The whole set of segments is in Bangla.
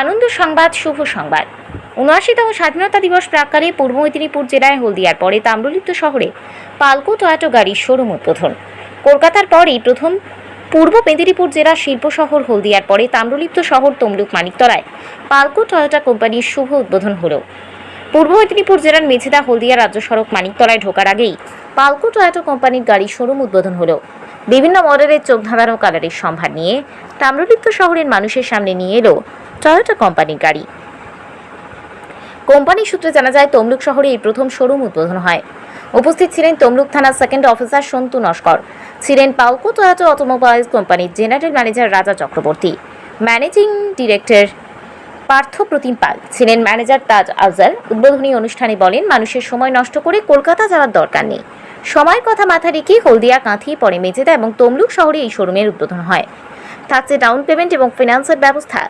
আনন্দ সংবাদ, শুভ সংবাদ। উনআশিতম স্বাধীনতা দিবস প্রাক্কালে পূর্ব মেদিনীপুর জেলায় হলদিয়ার পরে তাম্রলিপ্ত শহরে পালকো টয়াটো গাড়ির শোরুম উদ্বোধন। কলকাতার পরেই প্রথম পূর্ব মেদিনীপুর জেলার শিল্প শহর হলদিয়ার পরে তাম্রলিপ্ত শহর তমলুক মানিকতলায় পালকো টয়োটা কোম্পানির শুভ উদ্বোধন হলো। পূর্ব মেদিনীপুর জেলার মেঝেদা হলদিয়া রাজ্য সড়ক মানিকতলায় ঢোকার আগেই পালকো টয়োটো কোম্পানির গাড়ির শোরুম উদ্বোধন হলো। বিভিন্ন মডেলের চোখ ধাঁধানো কালারের সম্ভার নিয়ে তাম্রলিপ্ত শহরের মানুষের সামনে নিয়ে এলো টয়োটা কোম্পানির গাড়ি। কোম্পানি সূত্রে জানা যায়, তমলুক শহরে এই প্রথম শোরুম উদ্বোধন হয়। উপস্থিত ছিলেন তমলুক থানার সেকেন্ড অফিসার সন্তু নস্কর, ছিলেন পাউকো টয়োটো অটোমোবাইলস কোম্পানির general manager Raja Chakraborty managing director Partha Pratim Pal, ছিলেন ম্যানেজার তাজ আফজাল উদ্বোধনী অনুষ্ঠানে বলেন, মানুষের সময় নষ্ট করে কলকাতা যাওয়ার দরকার নেই। সময়ের কথা মাথা রেখে হলদিয়া, কাঁথি, পরে মেজেদা এবং তমলুক শহরে এই শোরুমের উদ্বোধন হয়। থাকছে ডাউন পেমেন্ট এবং ফিনান্সের ব্যবস্থা।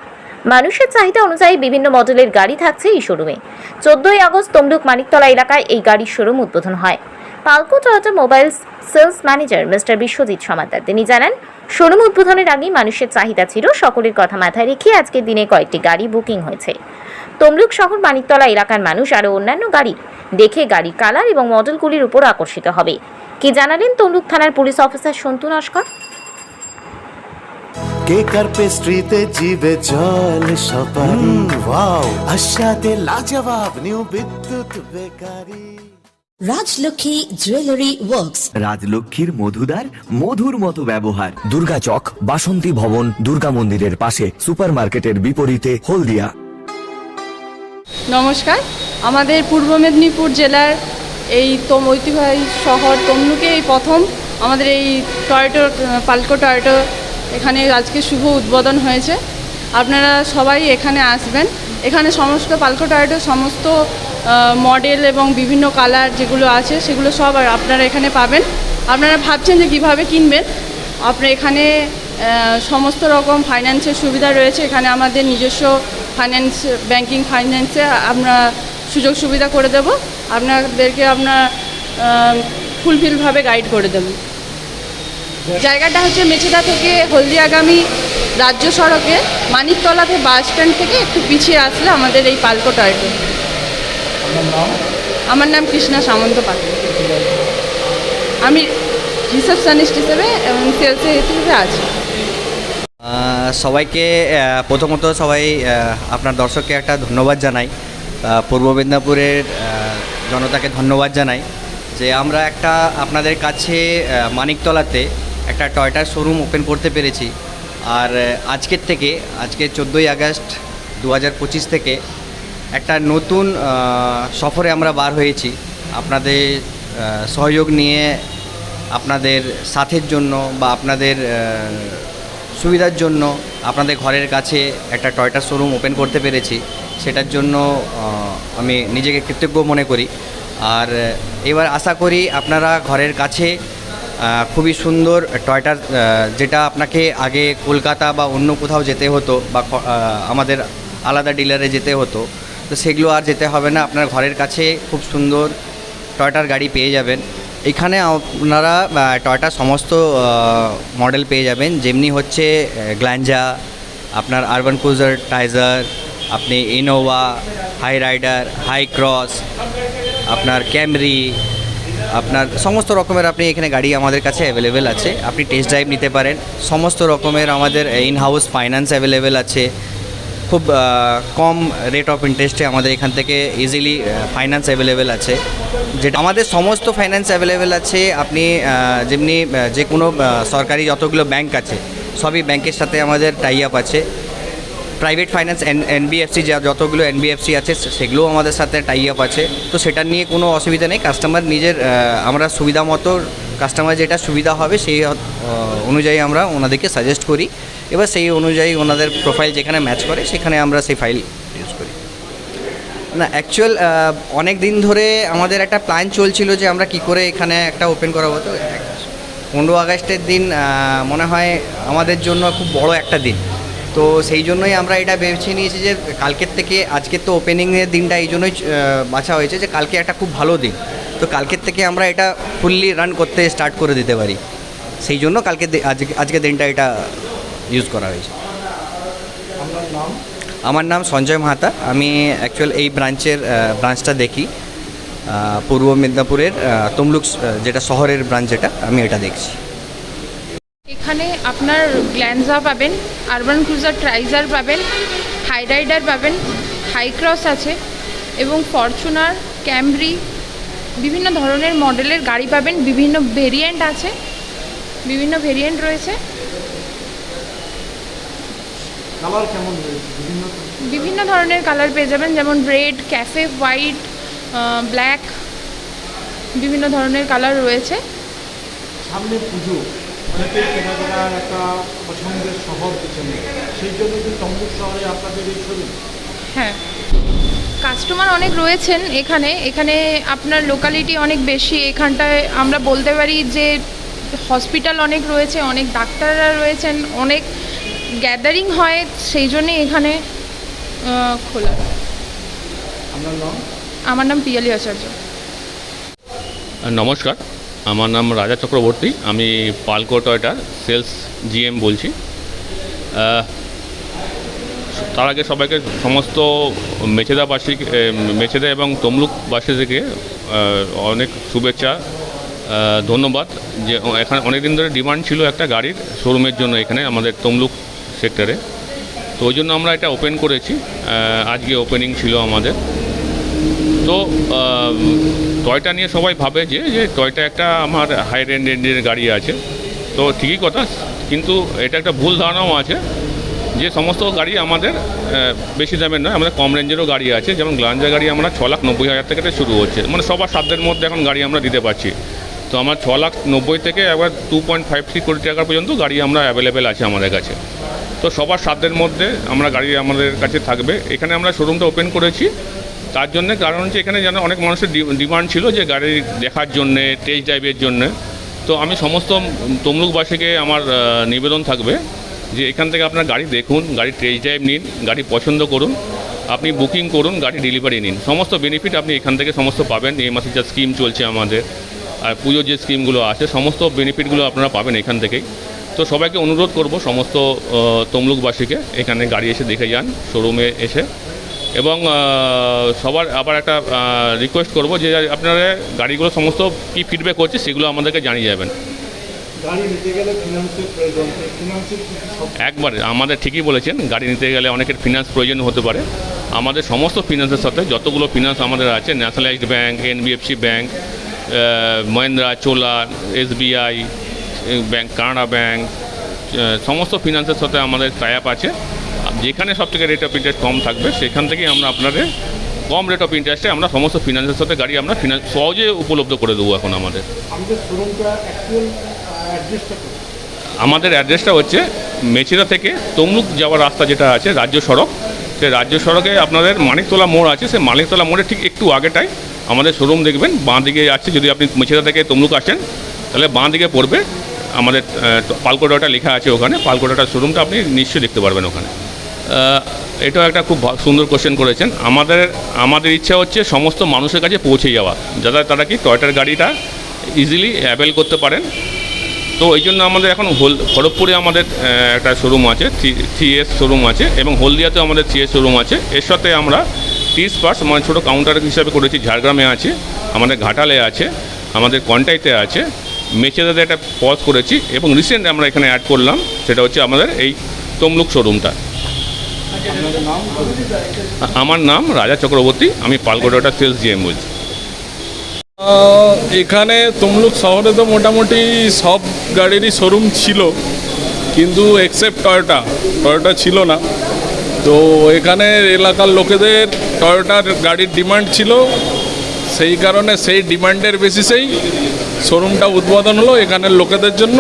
মানুষের চাহিদা অনুযায়ী বিভিন্ন মডেলের গাড়ি থাকছে এই শোরুমে চোদ্দই আগস্ট তমলুক মানিকতলা এলাকায় এই গাড়ির শোরুম উদ্বোধন হয়। পালকো Toyota mobiles sales manager mister Biswajit Samaddar, তিনি জানান শোরুম উদ্বোধনের আগেই মানুষের চাহিদা ছিল, সকলের কথা মাথায় রেখে আজকের দিনে কয়েকটি গাড়ি বুকিং হয়েছে। তমলুক শহর মানিকতলা এলাকার মানুষ আরও অন্যান্য গাড়ি দেখে গাড়ির কালার এবং মডেলগুলির উপর আকর্ষিত হবে। কি জানালেন তমলুক থানার police officer Santu Naskar? Cake আর পেস্ট্রিতে জিবে জল সপারি? ওয়াও আশাতে লাজবাব new Bidyut bakery. Rajlakshmi jewellery works. রাজলক্ষ্মীর মধুদার মধুর মতো ব্যবহার। দুর্গা চক বাসন্তী ভবন দুর্গা মন্দিরের পাশে সুপারমার্কেটের বিপরীতে হলদিয়া। নমস্কার আমাদের পূর্ব মেদিনীপুর জেলার এই তম ঐতিহ্যবাহী শহর তমলুকে এই প্রথম আমাদের এই টয়টো পালকো টয়টো এখানে আজকে শুভ উদ্বোধন হয়েছে। আপনারা সবাই এখানে আসবেন। এখানে সমস্ত পালকো টয়টো সমস্ত মডেল এবং বিভিন্ন কালার যেগুলো আছে, সেগুলো সব আপনারা এখানে পাবেন। আপনারা ভাবছেন যে কীভাবে কিনবেন? আপনার এখানে সমস্ত রকম ফাইন্যান্সের সুবিধা রয়েছে। এখানে আমাদের নিজস্ব ফাইন্যান্স ব্যাংকিং ফাইন্যান্সে আমরা সুযোগ সুবিধা করে দেব। আপনাদেরকে আপনার ফুলফিলভাবে গাইড করে দেব। জায়গাটা হচ্ছে মেছেদা থেকে হলদিয়াগামী রাজ্য সড়কে মানিকতলাতে বাস স্ট্যান্ড থেকে একটু পিছিয়ে আসলে আমাদের এই পালকো টয়টো আমার নাম কৃষ্ণা সামন্ত পাত্র আমি রিসেপশনিস্ট হিসেবে এবং সেলস হিসেবে আছি। সবাইকে প্রথমত সবাই আপনার দর্শককে একটা ধন্যবাদ জানাই। পূর্ব মেদিনীপুরের জনতাকে ধন্যবাদ জানাই যে আমরা একটা আপনাদের কাছে মানিকতলাতে একটা টয়টার শোরুম ওপেন করতে পেরেছি। আর আজকের থেকে, আজকে চোদ্দোই আগস্ট দু হাজার পঁচিশ থেকে একটা নতুন সফরে আমরা বার হয়েছি। আপনাদের সহযোগ নিয়ে, আপনাদের সাথের জন্য বা আপনাদের সুবিধার জন্য আপনাদের ঘরের কাছে একটা টয়টা শোরুম ওপেন করতে পেরেছি। সেটার জন্য আমি নিজেকে কৃতজ্ঞ মনে করি। আর, এবার আশা করি আপনারা ঘরের কাছে খুবই সুন্দর টয়টার যেটা আপনাকে আগে কলকাতা বা অন্য কোথাও যেতে হতো বা আমাদের আলাদা ডিলারে যেতে হতো, তো সেগুলো আর যেতে হবে না। আপনার ঘরের কাছে খুব সুন্দর টয়টার গাড়ি পেয়ে যাবেন। এখানে আপনারা টয়টার সমস্ত মডেল পেয়ে যাবেন। যেমনি হচ্ছে গ্ল্যাঞ্জা আপনার আরবান ক্রুজার, টাইজার, আপনি Innova Hyryder, Hycross, আপনার ক্যামরি আপনার সমস্ত রকমের আপনি এখানে গাড়ি আমাদের কাছে অ্যাভেলেবেল আছে। আপনি টেস্ট ড্রাইভ নিতে পারেন। সমস্ত রকমের আমাদের ইন হাউস ফাইন্যান্স অ্যাভেলেবেল আছে। খুব কম রেট অফ ইন্টারেস্টে আমাদের এখান থেকে ইজিলি ফাইন্যান্স অ্যাভেলেবেল আছে। যেটা আমাদের সমস্ত ফাইন্যান্স অ্যাভেলেবেল আছে। আপনি যেমনি যে কোনো সরকারি যতগুলো ব্যাংক আছে, সবই ব্যাংকের সাথে আমাদের টাই আপ আছে। প্রাইভেট ফাইন্যান্স এন এনবিএফসি যা যতগুলো এনবিএফসি আছে সেগুলোও আমাদের সাথে টাই আপ আছে। তো সেটা নিয়ে কোনো অসুবিধা নেই। কাস্টমার নিজের আমরা সুবিধা মতো কাস্টমার যেটা সুবিধা হবে, সেই অনুযায়ী আমরা ওনাদেরকে সাজেস্ট করি। এবার সেই অনুযায়ী ওনাদের প্রোফাইল যেখানে ম্যাচ করে, সেখানে আমরা সেই ফাইল ইউজ করি। না অ্যাকচুয়াল অনেক দিন ধরে আমাদের একটা প্ল্যান চলছিল যে আমরা কি করে এখানে একটা ওপেন করাবো। তো পনেরো আগস্টের দিন মনে হয় আমাদের জন্য খুব বড় একটা দিন। তো সেই জন্যই আমরা এটা বেছে নিয়েছি যে কালকের থেকে, আজকের তো ওপেনিংয়ের দিনটা এই জন্যই বাছা হয়েছে যে কালকে একটা খুব ভালো দিন। তো কালকের থেকে আমরা এটা ফুললি রান করতে স্টার্ট করে দিতে পারি। সেই জন্য কালকে আজকে দিনটা এটা ইউজ করা হয়েছে। আমার নাম সঞ্জয় মাহাতা। আমি অ্যাকচুয়াল এই ব্রাঞ্চের ব্রাঞ্চটা দেখি। পূর্ব মেদিনীপুরের তমলুক যেটা শহরের ব্রাঞ্চ যেটা আমি এটা দেখছি। এখানে আপনার গ্ল্যান্সা পাবেন আরবান ক্রুজার ট্রাইজার পাবেন হাই রাইডার পাবেন হাই ক্রস আছে এবং ফরচুনার ক্যামরি বিভিন্ন ধরনের মডেলের গাড়ি পাবেন বিভিন্ন ভেরিয়েন্ট আছে বিভিন্ন ভেরিয়েন্ট রয়েছে। বিভিন্ন ধরনের? কালার পেয়ে যাবেন যেমন রেড ক্যাফে হোয়াইট ব্ল্যাক বিভিন্ন ধরনের কালার রয়েছে। সামনে পুজো। অনেকের কেনাকাটার একটা পছন্দের শহর পিছনে সেই জন্য কি তমলুক শহরে আপনাদের এই শোরুম হ্যাঁ। কাস্টমার অনেক রয়েছেন এখানে। এখানে আপনার লোকালিটি অনেক বেশি। এখানটায় আমরা বলতে পারি যে হসপিটাল অনেক রয়েছে অনেক ডাক্তাররা রয়েছেন অনেক গ্যাদারিং হয়। সেই জন্যে এখানে খোলা। আমার নাম পিয়ালি আচার্য। নমস্কার। আমার নাম রাজা চক্রবর্তী, আমি পালকো টয়টার সেলস জিএম বলছি। তার আগে সবাইকে সমস্ত মেছেদাবাসী মেছেদা এবং তমলুকবাসী থেকে অনেক শুভেচ্ছা ধন্যবাদ যে এখানে অনেক দিন ধরে ডিমান্ড ছিল একটা গাড়ির শোরুমের জন্য এখানে আমাদের তমলুক সেক্টরে। তো ওই জন্য আমরা এটা ওপেন করেছি আজকে ওপেনিং ছিল আমাদের। তো টয়টা নিয়ে সবাই ভাবে যে যে টয়টা একটা আমার হাই রেঞ্জ রেঞ্জের গাড়ি আছে। তো ঠিকই কথা, কিন্তু এটা একটা ভুল ধারণাও আছে যে সমস্ত গাড়ি আমাদের বেশি দামের নয়, আমাদের কম রেঞ্জেরও গাড়ি আছে। যেমন গ্লাঞ্জা গাড়ি আমরা ছ লাখ নব্বই হাজার থেকে শুরু হচ্ছে। মানে সবার সাধ্যের মধ্যে এখন গাড়ি আমরা দিতে পারছি। তো আমার ছ লাখ নব্বই থেকে একবার টু পয়েন্ট ফাইভ থ্রি কোটি টাকা পর্যন্ত গাড়ি আমরা অ্যাভেলেবেল আছে আমাদের কাছে। তো সবার সাধ্যের মধ্যে আমরা গাড়ি আমাদের কাছে থাকবে। এখানে আমরা শোরুমটা ওপেন করেছি। তার জন্য কারণ হচ্ছে এখানে যেন অনেক মানুষের ডিমান্ড ছিল যে গাড়ি দেখার জন্যে টেস্ট ড্রাইভের জন্যে। তো আমি সমস্ত তমলুকবাসীকে আমার নিবেদন থাকবে যে এখান থেকে আপনার গাড়ি দেখুন, গাড়ি টেস্ট ড্রাইভ নিন, গাড়ি পছন্দ করুন, আপনি বুকিং করুন, গাড়ি ডেলিভারি নিন। সমস্ত বেনিফিট আপনি এখান থেকে সমস্ত পাবেন। এই মাসে যা স্কিম চলছে আমাদের, আর পুজোর যে স্কিমগুলো আছে, সমস্ত বেনিফিটগুলো আপনারা পাবেন এখান থেকেই। তো সবাইকে অনুরোধ করব সমস্ত তমলুকবাসীকে এখানে গাড়ি এসে দেখে যান শোরুমে এসে। এবং সবার আবার একটা রিকোয়েস্ট করব যে আপনারা গাড়িগুলো সমস্ত কী ফিডব্যাক হচ্ছে সেগুলো আমাদেরকে জানিয়ে যাবেন। একবারে আমাদের ঠিকই বলেছেন গাড়ি নিতে গেলে অনেকের ফিনান্স প্রয়োজন হতে পারে। আমাদের সমস্ত ফিনান্সের সাথে যতগুলো ফিনান্স আমাদের আছে nationalised bank NBFC bank Mahindra Chola SBI bank Canara bank সমস্ত ফিনান্সের সাথে আমাদের টাই আপ আছে। যেখানে সব থেকে রেট অফ ইন্টারেস্ট কম থাকবে, সেখান থেকেই আমরা আপনাদের কম রেট অফ ইন্টারেস্টে আমরা সমস্ত ফিনান্সের সাথে গাড়ি আমরা ফিনান্স সহজে উপলব্ধ করে দেবো এখন আমাদের। আমাদের অ্যাড্রেসটা হচ্ছে মেচিরা থেকে তমলুক যাওয়ার রাস্তা যেটা আছে, রাজ্য সড়ক। সে রাজ্য সড়কে আপনাদের মানিকতলা মোড় আছে, সে মানিকতলা মোড়ে ঠিক একটু আগেটাই আমাদের শোরুম দেখবেন। বাঁ দিকে আছে, যদি আপনি মেচিরা থেকে তমলুক আসেন, তাহলে বাঁ দিকে পড়বে আমাদের পালকোটাটা লেখা আছে ওখানে। পালকোটাটার শোরুমটা আপনি নিশ্চয়ই দেখতে পারবেন ওখানে। এটাও একটা খুব সুন্দর কোশ্চেন করেছেন। আমাদের আমাদের ইচ্ছা হচ্ছে সমস্ত মানুষের কাছে পৌঁছে যাওয়া। যাতে তারা কি টয়টার গাড়িটা ইজিলি অ্যাভেল করতে পারেন? তো এই জন্য আমাদের এখন হোল, খড়গপুরে আমাদের একটা শোরুম আছে থ্রি এস শোরুম আছে এবং হলদিয়াতেও আমাদের থ্রি এস শোরুম আছে। এর সাথে আমরা তিরিশ পার্স মানে ছোটো কাউন্টার হিসাবে করেছি, ঝাড়গ্রামে আছে, আমাদের ঘাটালে আছে, আমাদের কন্টাইতে আছে। মেচেদাতে একটা পজ করেছি এবং রিসেন্ট আমরা এখানে অ্যাড করলাম, সেটা হচ্ছে আমাদের এই তমলুক শোরুমটা আমার নাম রাজা চক্রবর্তী, আমি পালকোটাটা সেলস জিএম বলছি। এখানে তমলুক শহরে তো মোটামুটি সব গাড়িরই শোরুম ছিল, কিন্তু এক্সেপ্ট টয়োটা টয়োটা ছিল না। তো এখানে এলাকার লোকেদের টয়োটার গাড়ির ডিমান্ড ছিল, সেই কারণে সেই ডিমান্ডের বেসিসেই শোরুমটা উদ্বোধন হলো এখানের লোকেদের জন্য।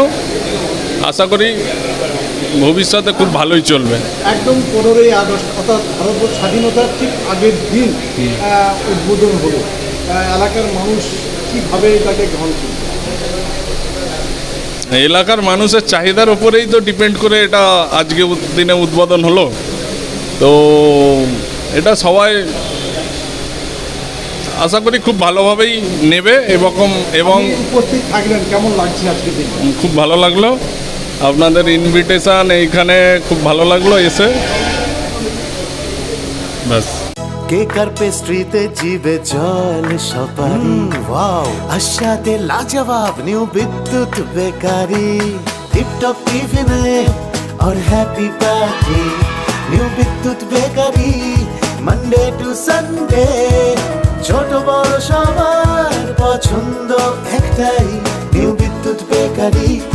আশা করি ভবিষ্যতে খুব ভালোই চলবে। একদম পনেরোই আগস্ট অর্থাৎ ভারতবর্ষ স্বাধীনতার ঠিক আগের দিন উদ্বোধন হলো। এলাকার মানুষ কীভাবে এটাকে গ্রহণ করবে? এলাকার মানুষের চাহিদার উপরেই তো ডিপেন্ড করে এটা আজকে দিনে উদ্বোধন হলো। তো এটা সবাই আশা করি খুব ভালোভাবেই নেবে এবং এবং উপস্থিত থাকলেন কেমন লাগছে আজকে দিন? খুব ভালো লাগল। আপনাদের ইনভিটেশন এইখানে খুব ভালো লাগলো এসে ব্যাস কেকার পেস্ট্রিতে জিবে জল সপারি ওয়াও আশাতে লাজবাব নিউ বিদ্যুৎ বেকারি টিপটপ টিফিনে और happy party new Bidyut bakery Monday to Sunday ছোট বড় সবার পছন্দ একটাই নিউ বিদ্যুৎ বেকারি প্রতিদিন